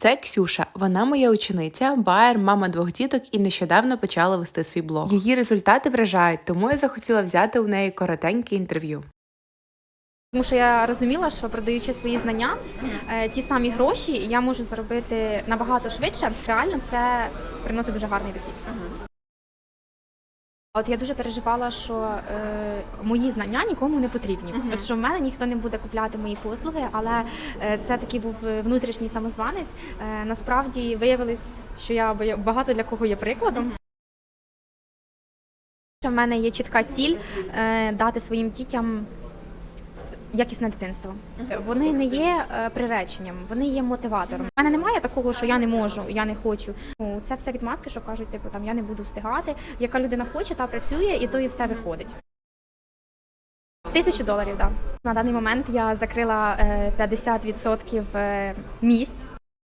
Це Ксюша. Вона моя учениця, баєр, мама двох діток і нещодавно почала вести свій блог. Її результати вражають, тому я захотіла взяти у неї коротеньке інтерв'ю. Тому що я розуміла, що продаючи свої знання, е, ті самі гроші я можу заробити набагато швидше. Реально це приносить дуже гарний дохід. От я дуже переживала, що е, мої знання нікому не потрібні. От що в мене ніхто не буде купляти мої послуги, але е, це такий був внутрішній самозванець. Е, насправді виявилось, що я багато для кого є прикладом. В мене є чітка ціль е, дати своїм дітям якісне дитинство. Вони не є е, приреченням, вони є мотиватором. У мене немає такого, що я не можу, я не хочу. Ну, це все відмазки, що кажуть, типу там я не буду встигати. Яка людина хоче, та працює, і то і все виходить. Тисячу доларів, да На даний момент я закрила е, 50% е, місць